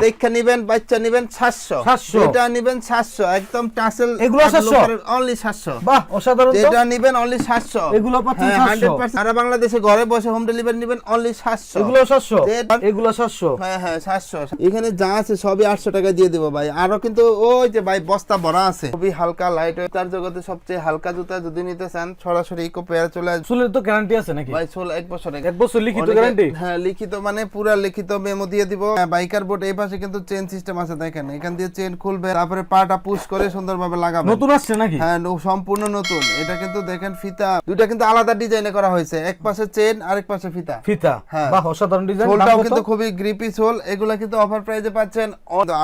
দেখা নিবেন বাচ্চা নিবেন সাতশো। 700 এটা নিবেন সাতশো একদম টাসেল এগুলো 700? অনলি সাতশো। বাহ অসাধারণ নিবেন অনলি সাতশো। এগুলো পাচ্ছেন হ্যাঁ 700 সারা বাংলাদেশে ঘরে বসে হোম ডেলিভারি নিবেন অনলি সাতশো। এগুলো সাতশো? যে- এগুলো সাতশো? হ্যাঁ হ্যাঁ সাতশো। এখানে যা আছে সবই আটশো টাকা দিয়ে দেবো ভাই। আরও কিন্তু ওই যে ভাই বস্তা ভরা আছে। খুবই হালকা লাইট তার জগতে সবচেয়ে হালকা জুতা যদি নিতে চান সরাসরি ইকো পেয়ার চলে আসবে। চুলের তো গ্যারান্টি আছে নাকি? ভাই এক বছর এক বছর লিখিত গ্যারান্টি হ্যাঁ লিখিত মানে পুরা লিখিত মেমো দিয়ে দিব। বাইকার বোর্ড এই পাশে কিন্তু চেন সিস্টেম আছে দেখেন। এখান দিয়ে চেন খুলবে তারপরে পাটা পুশ করে সুন্দরভাবে লাগাবে। নতুন আসছে নাকি? হ্যাঁ সম্পূর্ণ নতুন। এটা কিন্তু দেখেন ফিতা। দুইটা কিন্তু আলাদা ডিজাইনে করা হয়েছে। এক পাশে চেন আরেক পাশে ফিতা। ফিতা? হ্যাঁ। বাহ অসাধারণ ডিজাইন সোলটাও কিন্তু খুবই গ্রিপি সোল এগুলা কিন্তু অফার প্রাইসে পাচ্ছেন।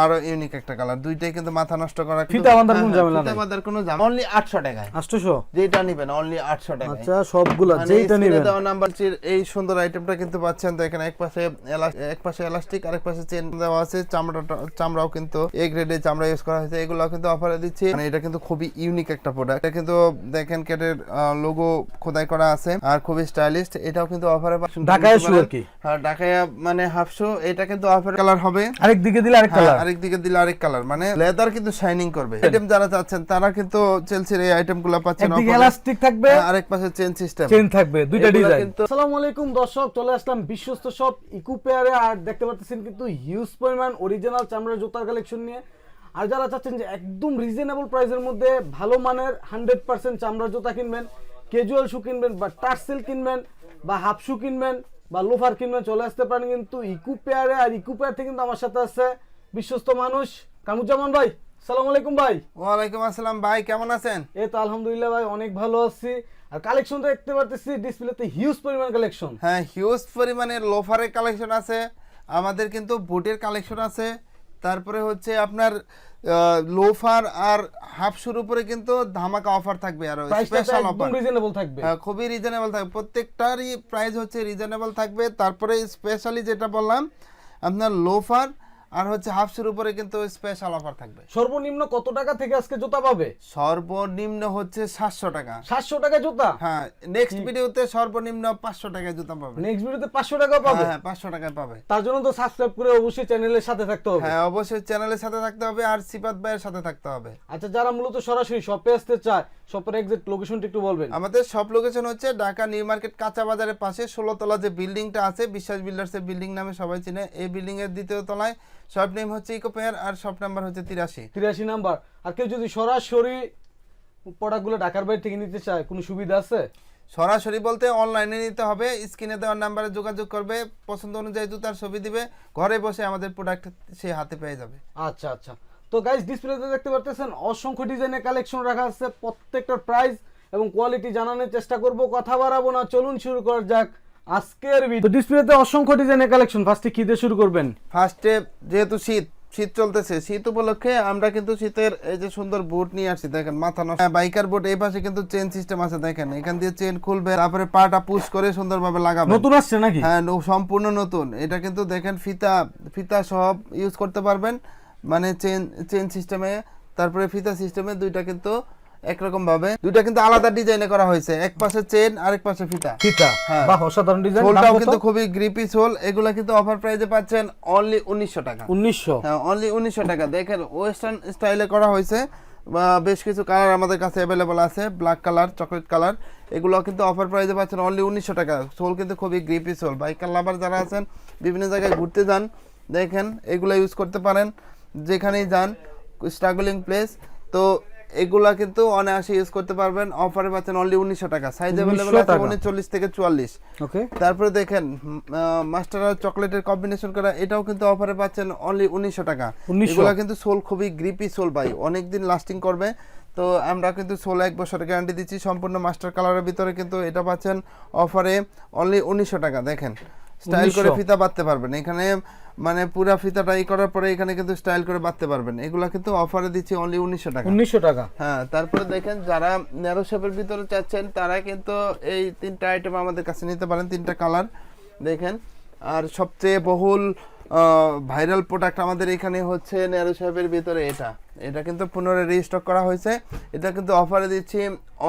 আরও ইউনিক একটা কালার দুইটাই কিন্তু মাথা নষ্ট করা ফিতা বাঁধার কোনো হ্যাঁ, ঝামেলা ফিতা। বাঁধার কোনো ঝামেলা অনলি 800 টাকায়। আটশোশো? যেটা নেবেন অনলি 800 টাকায়। আচ্ছা সবগুলা স্ক্রিনে নেবেন। দেওয়া নাম্বার চির এই সুন্দর আইটেমটা কিন্তু পাচ্ছেন। দেখেন এক পাশে এক পাশে এলাস্টিক আরেক পাশে চেন দেওয়া আছে চামড়াটা চামড়াও কিন্তু এ গ্রেডের চামড়া ইউজ করা হয়েছে। এগুলো কিন্তু অফারে দিচ্ছি। মানে এটা কিন্তু খুবই ইউনিক একটা প্রোডাক্ট এটা কিন্তু দেখেন কেটের লোগো খোদাই করা আছে আর খুবই স্টাইলিশ এটাও কিন্তু অফারে ঢাকায় shoe আর কি। হ্যাঁ ঢাকায় মানে হাফ শো এটা কিন্তু অফার কালার হবে। আরেক দিকে দিলে আরেক হ্যাঁ, কালার আরেক দিকে দিলে আরেক কালার মানে লেদার কিন্তু শাইনিং করবে। আইটেম যারা চাচ্ছেন তারা কিন্তু চেলসির এই আইটেমগুলো পাচ্ছেন। একদিকে। এলাস্টিক থাকবে। হ্যাঁ, আরেক পাশে চেন সিস্টেম চেন থাকবে দুইটা ডিজাইন আসসালামু আলাইকুম দর্শক চলে আসলাম বিশ্বস্ত সব ইকু পেয়ারে আর দেখতে পাচ্ছেন কিন্তু হিউজ পরিমাণ অরিজিনাল চামড়ার জুতার কালেকশন নিয়ে। আর যারা চাচ্ছেন যে একদম রিজনেবল প্রাইসের মধ্যে ভালো মানের হান্ড্রেড পার্সেন্ট চামড়ার জুতা কিনবেন ক্যাজুয়াল শু কিনবেন বা টার্সেল কিনবেন বা হাফ শু কিনবেন বা লোফার কিনবেন চলে আসতে পারেন কিন্তু ইকু পেয়ারে আর ইকু পেয়ার থেকে কিন্তু আমার সাথে আছে বিশ্বস্ত মানুষ কামুজ্জামান ভাই। সালাম আলাইকুম ভাই। ওয়ালাইকুম আসসালাম ভাই কেমন আছেন? এই তো আলহামদুলিল্লাহ ভাই অনেক ভালো আছি। আর কালেকশন দেখতে পারতেছি ডিসপ্লেতে হিউজ পরিমাণ কালেকশন হ্যাঁ হিউজ পরিমাণের লোফারের কালেকশন আছে। আমাদের কিন্তু বুটের কালেকশন আছে। তারপরে হচ্ছে আপনার লোফার আর হাফ শুর উপরে কিন্তু ধামাকা অফার থাকবে আর স্পেশাল অফার রিজনেবল থাকবে। খুবই রিজনেবল থাকবে। প্রত্যেকটারই প্রাইস হচ্ছে রিজনেবল থাকবে। তারপরে স্পেশালি যেটা বললাম আপনার লোফার আর হচ্ছে হাফ শুর উপরে কিন্তু স্পেশাল অফার থাকবে। সর্বনিম্ন কত টাকা থেকে আজকে জুতা পাবে? সর্বনিম্ন হচ্ছে সাতশো টাকা। সাতশো টাকা জুতা? হ্যাঁ নেক্সট ভিডিওতে সর্বনিম্ন পাঁচশো টাকায় জুতা পাবে। নেক্সট ভিডিওতে পাঁচশো টাকা পাবে? হ্যাঁ পাঁচশো টাকায় পাবে। তার জন্য তো সাবস্ক্রাইব করে অবশ্যই চ্যানেলের সাথে থাকতে হবে। হ্যাঁ অবশ্যই চ্যানেলের সাথে থাকতে হবে আর সিপাত ভাইয়ের সাথে থাকতে হবে। আচ্ছা যারা মূলত সরাসরি শপে আসতে চায় শপের এক্সাক্ট লোকেশনটা একটু বলবেন। আমাদের সব লোকেশন হচ্ছে ঢাকা নিউ মার্কেট কাঁচা বাজারের পাশে ষোলো তলা যে বিল্ডিংটা আছে বিশ্বাস বিল্ডার্সের বিল্ডিং নামে সবাই চিনে। এই বিল্ডিং এর দ্বিতীয় তলায় শপ নেম হচ্ছে ইকো পেয়ার আর শপ নাম্বার হচ্ছে তিরাশি। তিরাশি নাম্বার আর কেউ যদি সরাসরি প্রোডাক্টগুলো ঢাকার বাইরে থেকে নিতে চায় কোনো সুবিধা আছে? সরাসরি বলতে অনলাইনে নিতে হবে স্ক্রিনে দেওয়ার নাম্বারে যোগাযোগ করবে পছন্দ অনুযায়ী জুতার ছবি দিবে ঘরে বসে আমাদের প্রোডাক্ট সে হাতে পেয়ে যাবে। আচ্ছা আচ্ছা। তো গাইস ডিসপ্লেতে দেখতে পারতেছেন অসংখ্য ডিজাইনের কালেকশন রাখা আছে প্রত্যেকটার প্রাইস এবং কোয়ালিটি জানানোর চেষ্টা করব কথা বাড়াবো না চলুন শুরু করা যাক। আজকের ভিডিও ডিসপ্লেতে অসংখ্য ডিজাইনের কালেকশন ফার্স্টে কি দিয়ে শুরু করবেন। ফার্স্টে যেহেতু শীত শীত চলতেছে শীত উপলক্ষে আমরা কিন্তু শীতের এই যে সুন্দর বুট নিয়ে আসছি দেখেন মাথা নষ্ট। বাইকার বুট এই পাশে কিন্তু চেন সিস্টেম আছে দেখেন। এখান দিয়ে চেন খুলবে তারপরে পাটা পুশ করে সুন্দরভাবে লাগাবে নতুন আসছে নাকি? হ্যাঁ সম্পূর্ণ নতুন। এটা কিন্তু দেখেন ফিতা ফিতা সব ইউজ করতে পারবেন। মানে চেন চেন সিস্টেমে তারপরে ফিতা সিস্টেমে দুইটা কিন্তু একরকম ভাবে। দুইটা কিন্তু আলাদা ডিজাইনে করা হয়েছে। এক পাশে চেন আরেক পাশে ফিতা। ফিতা? হ্যাঁ। বাহ অসাধারণ ডিজাইন সোলটাও কিন্তু খুবই গ্রিপি সোল এগুলা কিন্তু অফার প্রাইসে পাচ্ছেন অনলি উনিশশো টাকা। উনিশশো? হ্যাঁ অনলি উনিশশো টাকা। দেখেন ওয়েস্টার্ন স্টাইলে করা হয়েছে। বেশ কিছু কালার আমাদের কাছে অ্যাভেলেবল আছে। ব্ল্যাক কালার চকলেট কালার এগুলো কিন্তু অফার প্রাইসে পাচ্ছেন অনলি উনিশশো টাকা। সোল কিন্তু খুবই গ্রিপি সোল বাইকার লাভার যারা আছেন বিভিন্ন জায়গায় ঘুরতে যান দেখেন এগুলো ইউজ করতে পারেন। যেখানেই যান স্ট্রাগলিং প্লেস তো এগুলা কিন্তু অনায়াসে ইউজ করতে পারবেন। অফারে পাচ্ছেন অনলি উনিশশো টাকা। সাইজ অ্যাভেলেবল 1900 আছে। উনচল্লিশ থেকে চুয়াল্লিশ। ওকে তারপরে দেখেন মাস্টার আর চকলেটের কম্বিনেশন করা এটাও কিন্তু অফারে পাচ্ছেন অনলি উনিশশো টাকা। 1900 এগুলা কিন্তু সোল খুবই গ্রিপি সোল ভাই। অনেকদিন লাস্টিং করবে। তো আমরা কিন্তু সোল এক বছরের গ্যারান্টি দিচ্ছি। সম্পূর্ণ মাস্টার কালারের ভিতরে কিন্তু এটা পাচ্ছেন অফারে অনলি উনিশশো টাকা। দেখেন স্টাইল করে ফিতা বাঁধতে পারবেন। এখানে মানে পুরা ফিতাটা ই করার পরে এখানে কিন্তু স্টাইল করে বাঁধতে পারবেন। এগুলা কিন্তু অফারে দিচ্ছি অনলি উনিশশো টাকা। উনিশশো টাকা। হ্যাঁ তারপরে দেখেন যারা ন্যারো শেপের ভিতরে চাচ্ছেন তারা কিন্তু এই তিনটা আইটেম আমাদের কাছে নিতে পারেন তিনটা কালার দেখেন আর সবচেয়ে বহুল ভাইরাল প্রোডাক্ট আমাদের এখানে হচ্ছে ন্যারো শেপের ভিতরে এটা। এটা কিন্তু পুনরায় রিস্টক করা হয়েছে। এটা কিন্তু অফারে দিচ্ছি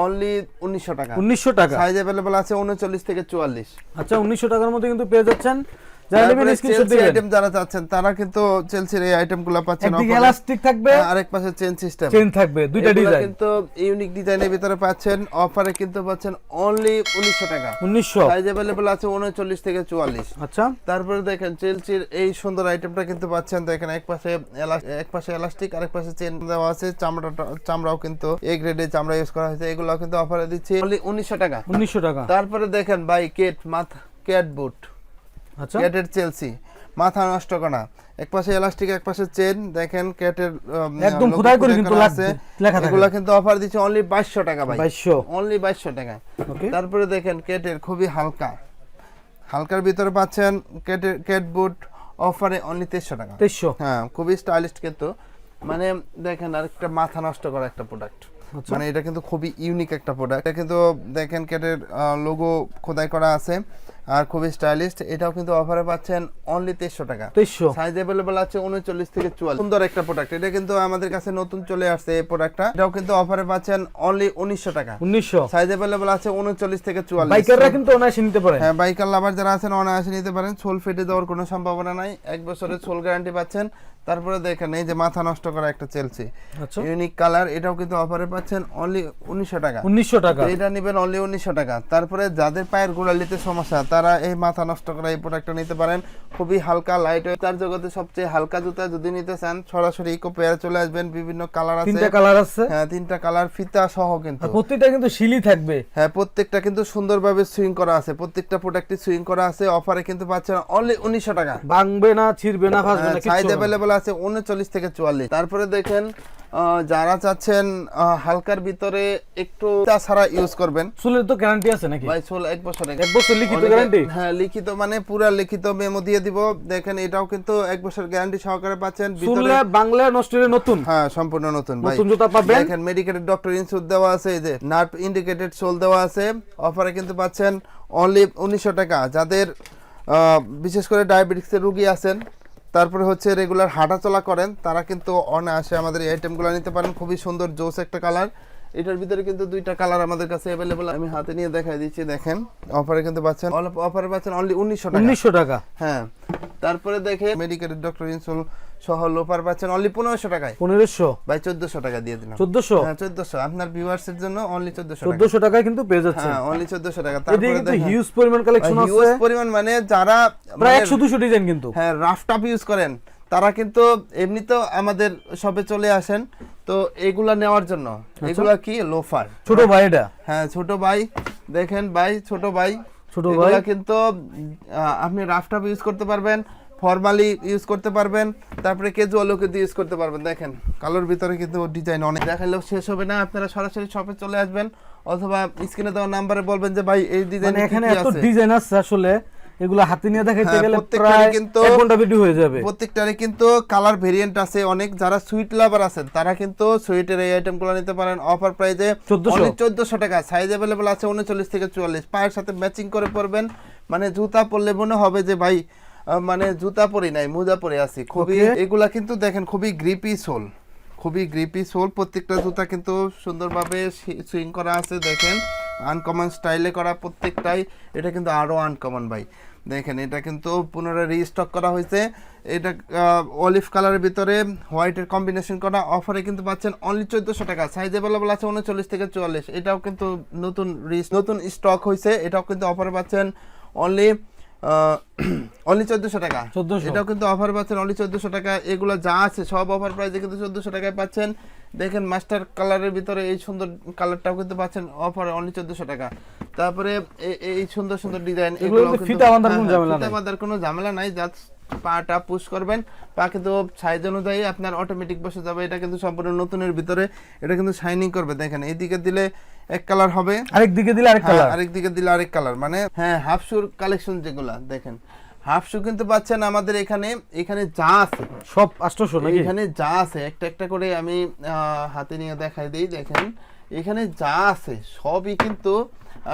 অনলি উনিশশো টাকা। উনিশশো টাকা। সাইজ অ্যাভেলেবল আছে উনচল্লিশ থেকে চুয়াল্লিশ। আচ্ছা উনিশশো টাকার মধ্যে কিন্তু পেয়ে যাচ্ছেন যারা নেবেন স্ক্রিনশট দিবেন। আইটেম যারা চাচ্ছেন তারা কিন্তু চেলসির এই আইটেমগুলো পাচ্ছেন একদিকে এলাস্টিক থাকবে। আরেক পাশে চেন সিস্টেম চেন থাকবে দুইটা ডিজাইন কিন্তু ইউনিক ডিজাইনের ভিতরে পাচ্ছেন। অফারে কিন্তু পাচ্ছেন অনলি উনিশশো টাকা। 1900 সাইজ অ্যাভেলেবল আছে উনচল্লিশ থেকে চুয়াল্লিশ। আচ্ছা। তারপরে দেখেন চেলসির এই সুন্দর আইটেমটা কিন্তু পাচ্ছেন। দেখেন এক পাশে এক পাশে এলাস্টিক আরেক পাশে চেন দেওয়া আছে। চামড়াটা চামড়াও কিন্তু এ গ্রেডের চামড়া ইউজ করা হয়েছে। এগুলো কিন্তু অফারে দিচ্ছি। অনলি উনিশশো টাকা। 1900 টাকা। তারপরে দেখেন ভাই কেট মাথা ক্যাট বুট ক্যাটের চেলসি মাথা নষ্ট করা। এক পাশে এলাস্টিক এক পাশে চেন দেখেন ক্যাটের একদম খোদাই করে কিন্তু লাগছে, লেখা থাকে। এগুলো কিন্তু অফার দিচ্ছে অনলি বাইশশো টাকা ভাই। 2200 অনলি বাইশশো টাকা। ওকে তারপরে দেখেন কেটের খুবই হালকা। হালকার ভিতরে পাচ্ছেন কেটের কেট বুট অফারে অনলি তেইশশো টাকা। 2300 হ্যাঁ খুবই স্টাইলিশ কিন্তু। মানে দেখেন আরেকটা মাথা নষ্ট করা একটা প্রোডাক্ট আচ্ছা। মানে এটা কিন্তু খুবই ইউনিক একটা প্রোডাক্ট এটা কিন্তু দেখেন কেটের লোগো খোদাই করা আছে। আর খুবই স্টাইলিশ এটাও কিন্তু অফারে পাচ্ছেন অনলি তেইশশো টাকা। তেইশশো। সাইজ অ্যাভেলেবল আছে উনচল্লিশ থেকে চুয়াল্লিশ। সুন্দর একটা প্রোডাক্ট এটা কিন্তু আমাদের কাছে নতুন চলে আসছে এই প্রোডাক্টটা এটাও কিন্তু অফারে পাচ্ছেন অনলি উনিশশো টাকা। 1900 সাইজ অ্যাভেলেবল আছে উনচল্লিশ থেকে চুয়াল্লিশ। বাইকাররা কিন্তু অনায়াসে নিতে পারে হ্যাঁ বাইকার লাভার যারা আছেন অনায়াসে নিতে পারেন। সোল ফেটে দেওয়ার কোনো সম্ভাবনা নাই। এক বছরের সোল গ্যারান্টি পাচ্ছেন। তারপরে দেখেন এই যে মাথা নষ্ট করা একটা চেলসি ইউনিক কালার এটাও কিন্তু অফারে পাচ্ছেন অনলি উনিশশো টাকা। 1900 টাকা। এটা নেবেন অনলি উনিশশো টাকা। তারপরে যাদের পায়ের গোড়ালিতে সমস্যা তারা এই মাথা নষ্ট করা এই প্রোডাক্টটা নিতে পারেন। খুবই হালকা লাইট তার জগতে সবচেয়ে হালকা জুতা যদি নিতে চান সরাসরি ইকো পেয়ার চলে আসবেন বিভিন্ন কালার আছে। তিনটা কালার আছে? হ্যাঁ তিনটা কালার ফিতা সহ কিন্তু। প্রত্যেকটা কিন্তু শিলি থাকবে। হ্যাঁ প্রত্যেকটা কিন্তু সুন্দরভাবে সুইং করা আছে। প্রত্যেকটা প্রোডাক্টে সুইং করা আছে। অফারে কিন্তু পাচ্ছেন অনলি উনিশশো টাকা। ভাঙবে না ছিড়বে না ফাসবে না সাইজ কিচ্ছু হবে আছে উনচল্লিশ থেকে চুয়াল্লিশ। তারপরে দেখেন যারা চাচ্ছেন হালকার ভিতরে একটু ছাড়া ইউজ করবেন। চুলের তো গ্যারান্টি আছে নাকি? ভাই ষোলো এক বছর এক বছর লিখিত গ্যারান্টি হ্যাঁ লিখিত মানে পুরা লিখিত মেমো দিয়ে দিব। দেখেন এটাও কিন্তু এক বছর গ্যারান্টি সহকারে পাচ্ছেন। ভিতরে চুলে বাংলা নষ্ট হলে নতুন? হ্যাঁ সম্পূর্ণ নতুন ভাই। নতুন জুতা পাবেন? দেখেন মেডিকেটেড ডক্টর ইনস্যুর দেওয়া আছে এই যে নার্ভ ইন্ডিকেটেড সোল দেওয়া আছে। অফারে কিন্তু পাচ্ছেন অনলি উনিশশো টাকা। যাদের বিশেষ করে ডায়াবেটিক্সের রুগী আছেন তারপরে হচ্ছে রেগুলার হাঁটাচলা করেন, তারা কিন্তু অনায়াসে আমাদের এই আইটেমগুলো নিতে পারেন। খুবই সুন্দর, জোস একটা কালার এটার ভিতরে কিন্তু দুইটা কালার আমাদের কাছে অ্যাভেলেবল আমি হাতে নিয়ে দেখাই দিচ্ছি দেখেন। অফারে কিন্তু পাচ্ছেন অফারে পাচ্ছেন অনলি উনিশশো টাকা। উনিশশো টাকা। হ্যাঁ। তারপরে দেখে মেডিকেটেড ডক্টর ইনসুল সহ লোপার পাচ্ছেন অনলি পনেরোশো টাকায়। পনেরোশো? ভাই চোদ্দশো টাকা দিয়ে দিলাম। চোদ্দশো? হ্যাঁ চোদ্দশো। আপনার ভিউয়ার্সের জন্য অনলি চোদ্দশো টাকা। চোদ্দশো টাকায় কিন্তু পেয়ে যাচ্ছে হ্যাঁ অনলি চোদ্দশো টাকা। এদিকে তারপরে কিন্তু দেখেন হিউজ পরিমাণ কালেকশন আছে। হিউজ পরিমাণ মানে যারা প্রায় মানে, একশো দুশো ডিজাইন কিন্তু। হ্যাঁ রাফ টাফ ইউজ করেন। তারা কিন্তু এমনিতেও আমাদের শপে চলে আসেন। তো এগুলা নেওয়ার জন্য। আচ্ছা। এগুলা কি? লোফার ছোট ভাই এটা? হ্যাঁ ছোট ভাই। দেখেন ভাই ছোট ভাই। ছোট ভাই? কিন্তু আপনি রাফ টাফ ইউজ করতে পারবেন ফর্মালি ইউজ করতে পারবেন তারপরে ক্যাজুয়ালও কিন্তু ইউজ করতে পারবেন। দেখেন কালোর ভিতরে কিন্তু ডিজাইন অনেক। দেখালেও শেষ হবে না। আপনারা সরাসরি শপে চলে আসবেন। অথবা স্ক্রিনে দেওয়া নাম্বারে বলবেন যে ভাই এই ডিজাইন মানে এখানে এত ডিজাইন আছে আসলে। এগুলো হাতে নিয়ে দেখাইতে হ্যাঁ, গেলে প্রায় কিন্তু- এক ঘণ্টা ভিডিও হয়ে যাবে। প্রত্যেকটারই কিন্তু কালার ভেরিয়েন্ট আছে অনেক যারা সুইট লাভার আছেন তারা কিন্তু সুইটের এই আইটেমগুলো নিতে পারেন। অফার প্রাইজে 1400 চোদ্দশো টাকা সাইজ অ্যাভেলেবল আছে উনচল্লিশ থেকে চুয়াল্লিশ। পায়ের সাথে ম্যাচিং করে পরবেন। মানে জুতা পরলে মনে হবে যে ভাই মানে জুতা পরি নাই মোজা পরে আছি। খুবই. এগুলা কিন্তু দেখেন খুবই গ্রিপি সোল খুবই গ্রিপি সোল প্রত্যেকটা জুতা কিন্তু সুন্দরভাবে সুইং করা আছে দেখেন। আনকমন স্টাইলে করা প্রত্যেকটাই। এটা কিন্তু আরও আনকমন ভাই। দেখেন এটা কিন্তু পুনরায় রিস্টক করা হয়েছে। এটা অলিভ কালারের ভিতরে হোয়াইটের কম্বিনেশন করা অফারে কিন্তু পাচ্ছেন অনলি চোদ্দশো টাকা। সাইজ অ্যাভেলেবল আছে উনচল্লিশ থেকে চুয়াল্লিশ। এটাও কিন্তু নতুন রিস নতুন স্টক হয়েছে। এটাও কিন্তু অফারে পাচ্ছেন অনলি অনলি চোদ্দশো টাকা। 1400 এটাও কিন্তু অফার পাচ্ছেন অনলি চোদ্দশো টাকা। এগুলো যা আছে সব অফার প্রাইসে কিন্তু চোদ্দশো টাকায় পাচ্ছেন। দেখেন মাস্টার কালারের ভিতরে এই সুন্দর কালারটাও কিন্তু পাচ্ছেন অফারে অনলি চোদ্দশো টাকা। তারপরে এই সুন্দর সুন্দর ডিজাইন এগুলো ফিতা বাঁধার কোনো ঝামেলা নাই। ফিতা বাঁধার কোনো ঝামেলা নাই জাস্ট পাটা পুশ করবেন পা কিন্তু সাইজ অনুযায়ী আপনার অটোমেটিক বসে যাবে এটা কিন্তু সম্পূর্ণ নতুনের ভিতরে এটা কিন্তু শাইনিং করবে দেখেন এইদিকে দিলে এক কালার হবে। আরেক দিকে দিলে আরেক হ্যাঁ, কালার আরেক দিকে দিলে আরেক কালার মানে হ্যাঁ হাফ শুর কালেকশন যেগুলা দেখেন। হাফ শু কিন্তু পাচ্ছেন আমাদের এখানে এখানে যা আছে। সব আষ্টশো নাকি? এখানে যা আছে একটা একটা করে আমি আহ, হাতে নিয়ে দেখাই দিই দেখেন এখানে যা আছে সবই কিন্তু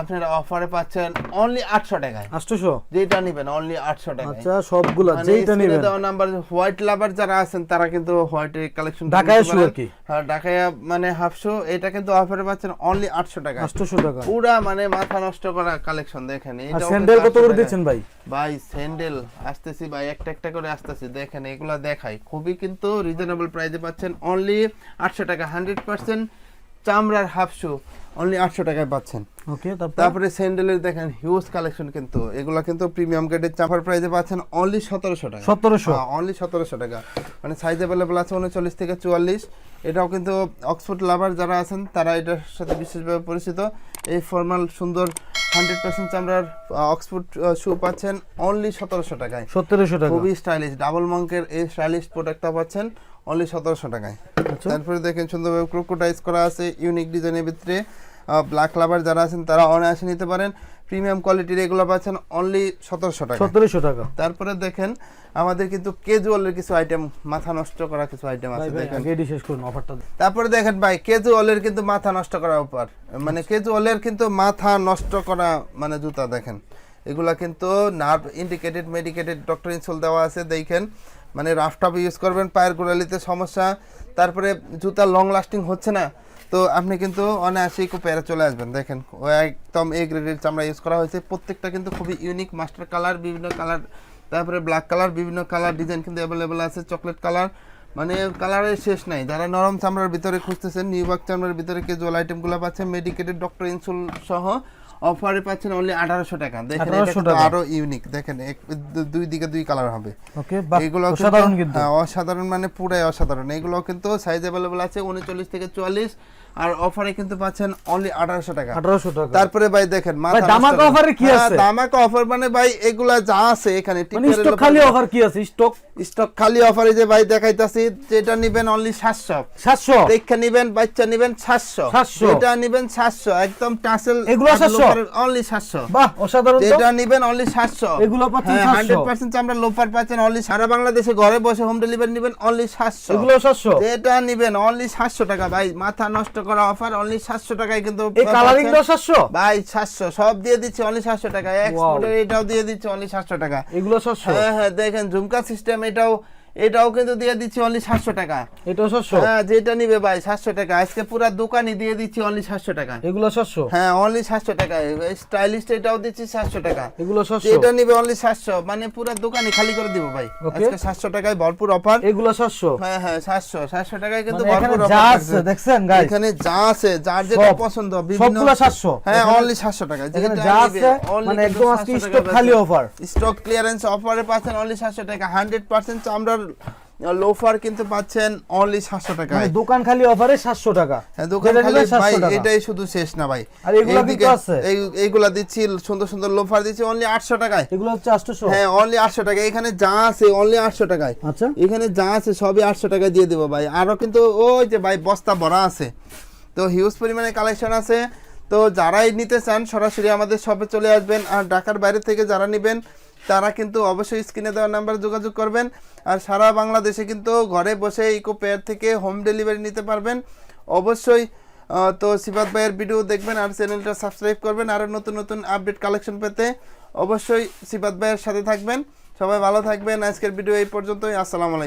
আপনারা অফারে পাচ্ছেন অনলি আটশো টাকায়। আটশোশো? যেটা নেবেন অনলি আটশো টাকায়। আচ্ছা সবগুলা এ নেবেন। দেওয়া নাম্বার হোয়াইট লাভার যারা আছেন তারা কিন্তু হোয়াইটের কালেকশন ঢাকায় shoe আর কি। হ্যাঁ ঢাকায় মানে হাফ শো এটা কিন্তু অফারে পাচ্ছেন অনলি আটশো টাকা আটশোশো টাকা। পুরা মানে মাথা নষ্ট করা কালেকশন দেখেন। এটাও স্যান্ডেল কত করে দিচ্ছেন ভাই? ভাই স্যান্ডেল আসতেছি ভাই একটা একটা করে আসতেছি। দেখেন এগুলা দেখাই। খুবই কিন্তু রিজনেবল প্রাইসে পাচ্ছেন অনলি আটশো টাকা হান্ড্রেড পার্সেন্ট চামড়ার হাফ শু অনলি আটশো টাকায় পাচ্ছেন। ওকে তারপরে? স্যান্ডেলের দেখেন হিউজ কালেকশন কিন্তু। এগুলা কিন্তু প্রিমিয়াম গ্রেডের চাপার প্রাইসে পাচ্ছেন অনলি সতেরোশো টাকা। সতেরোশো? অনলি সতেরোশো টাকা। মানে সাইজ অ্যাভেলেবল আছে উনচল্লিশ থেকে চুয়াল্লিশ। এটাও কিন্তু অক্সফোর্ড লাভার যারা আছেন তারা এটার সাথে বিশেষভাবে পরিচিত। এই ফর্মাল সুন্দর হান্ড্রেড পার্সেন্ট চামড়ার অক্সফোর্ড শু পাচ্ছেন অনলি সতেরোশো টাকায়। সতেরোশো টাকা। খুবই স্টাইলিশ ডাবল মঙ্কের এই স্টাইলিশ প্রোডাক্টটা পাচ্ছেন অনলি সতেরোশো টাকায়। তারপরে দেখেন সুন্দরভাবে ক্রোকোটাইজ করা আছে ইউনিক ডিজাইনের ভিতরে ব্ল্যাক লাভার যারা আছেন তারা অনায়াসে নিতে পারেন। প্রিমিয়াম কোয়ালিটির এগুলো পাচ্ছেন অনলি সতেরোশো টাকা। সতেরোশো টাকা। তারপরে দেখেন আমাদের কিন্তু কেজুয়ালের কিছু আইটেম মাথা নষ্ট করা কিছু আইটেম আছে দেখেন। শেষ করুন অফারটা তারপরে দেখেন ভাই কেজুয়ালের কিন্তু মাথা নষ্ট করা উপর। মানে কেজুয়ালের কিন্তু মাথা নষ্ট করা মানে জুতা দেখেন। এগুলা কিন্তু nerve indicated medicated doctor insole দেওয়া আছে দেখেন। মানে রাফটাপ ইউজ করবেন, পায়ের গোড়ালিতে সমস্যা, তারপরে জুতা লং লাস্টিং হচ্ছে না। তো আপনি কিন্তু অনায়াসেই প্যারা চলে আসবেন। দেখেন একদম এ গ্রেডের চামড়া ইউজ করা হয়েছে। প্রত্যেকটা কিন্তু খুবই ইউনিক মাস্টার কালার বিভিন্ন কালার তারপরে ব্ল্যাক কালার বিভিন্ন কালার ডিজাইন কিন্তু অ্যাভেলেবেল আছে চকলেট কালার মানে কালারের শেষ নাই। যারা নরম চামড়ার ভিতরে খুঁজতেছেন নিউবাক চামড়ার ভিতরে কেজুয়াল আইটেমগুলো পাচ্ছেন মেডিকেটেড ডক্টর ইনসুল সহ। অফারে পাচ্ছেন অনলি আঠারোশো টাকা। দেখেন এটা 1800। আরও ইউনিক দেখেন এক- দুই দিকে দুই কালার হবে। ওকে এগুলো অসাধারণ কিন্তু। হ্যাঁ, অসাধারণ মানে পুরাই অসাধারণ। এগুলো কিন্তু সাইজ অ্যাভেলেবল আছে উনচল্লিশ থেকে চুয়াল্লিশ। আর অফারে কিন্তু পাচ্ছেন অনলি আঠারোশো টাকা। আঠারোশো টাকা। তারপরে ভাই দেখেন মাথা offer এ কি হ্যাঁ, আছে? ধামাকা অফার মানে ভাই এগুলা যা আছে এখানে মানে স্টক খালি অফার কি আছে? স্টক স্টক খালি অফারে যে ভাই দেখাইতাছি যেটা নিবেন অনলি সাতশো। সাতশো? দেখা নিবেন বাচ্চা নিবেন সাতশো। 700 যেটা নিবেন সাতশো একদম টাসেল এগুলো 700? অনলি সাতশো। বাহ অসাধারণ যেটা নিবেন অনলি সাতশো। এগুলো পাচ্ছেন 700 হান্ড্রেড পার্সেন্ট আমরা লোফার পাচ্ছেন অনলি সারা বাংলাদেশে ঘরে বসে হোম ডেলিভারি নিবেন অনলি সাতশো। এগুলো সাতশো? যেটা নিবেন অনলি সাতশো টাকা ভাই মাথা নষ্ট করা অফার অনলি সাতশো টাকায় কিন্তু এই কালারিং পাচ্ছেন। সাতশো? ভাই সাতশো সব দিয়ে দিচ্ছি অনলি সাতশো টাকা এক্সপোর্টের এটাও দিয়ে দিচ্ছি অনলি সাতশো টাকা। এগুলো সাতশো? হ্যাঁ হ্যাঁ দেখেন ঝুমকা সিস্টেম এটাও এটাও কিন্তু দিয়ে দিচ্ছি অনলি সাতশো টাকা। এটাও সাতশো? হ্যাঁ যেটা নিবে ভাই সাতশো টাকা। আজকে পুরা দোকানই দিয়ে দিচ্ছি অনলি সাতশো টাকা। এগুলো সাতশো? হ্যাঁ অনলি সাতশো টাকা। স্টাইলিশ এটাও দিচ্ছি সাতশো টাকা। এগুলো সাতশো? যেটা নিবে অনলি সাতশো। মানে পুরা দোকানই খালি করে দিব ভাই। আজকে সাতশো টাকায় ভরপুর অফার এগুলো সাতশো? হ্যাঁ হ্যাঁ সাতশো। সাতশো টাকায় কিন্তু মানে ভরপুর যা অফার আছে দেখছেন গাইস এখানে যা আছে যার যেটা। পছন্দ সবগুলো 700 হ্যাঁ অনলি সাতশো টাকা। এখানে যা আছে মানে একদম আজকে স্টক খালি অফার স্টক ক্লিয়ারেন্স অফারে পাচ্ছেন অনলি সাতশো টাকা। হান্ড্রেড পার্সেন্ট চামড়ার লোফার কিন্তু পাচ্ছেন অনলি সাতশো মানে টাকায় দোকান খালি অফারে সাতশো টাকা। হ্যাঁ দোকান খালি ভাই এটাই শুধু শেষ না ভাই। আর এগুলা এইদিকে- আছে। এই- এইগুলা দিচ্ছি সুন্দর সুন্দর লোফার দিচ্ছি অনলি আটশো টাকায়। এগুলো হচ্ছে আটশোশো। হ্যাঁ অনলি আটশো টাকা এখানে যা আছে অনলি আটশো টাকায়। আচ্ছা। এখানে যা আছে সবই আটশো টাকা দিয়ে দেবো ভাই। আরও কিন্তু ওই যে ভাই বস্তা ভরা আছে। তো হিউজ পরিমাণে কালেকশন আছে। তো যারাই নিতে চান সরাসরি আমাদের শপে চলে আসবেন। আর ঢাকার বাইরে থেকে যারা নেবেন তারা কিন্তু অবশ্যই স্ক্রিনে দেওয়া নাম্বারে যোগাযোগ করবেন। আর সারা বাংলাদেশে কিন্তু ঘরে বসে ইকো পেয়ার থেকে হোম ডেলিভারি নিতে পারবেন। অবশ্যই তো সিফাত ভাইয়ের ভিডিও দেখবেন আর চ্যানেলটা সাবস্ক্রাইব করবেন। আরও নতুন নতুন আপডেট কালেকশন পেতে অবশ্যই সিফাত ভাইয়ের সাথে থাকবেন। সবাই ভালো থাকবেন। আজকের ভিডিও এই পর্যন্তই। আসসালামু আলাইকুম।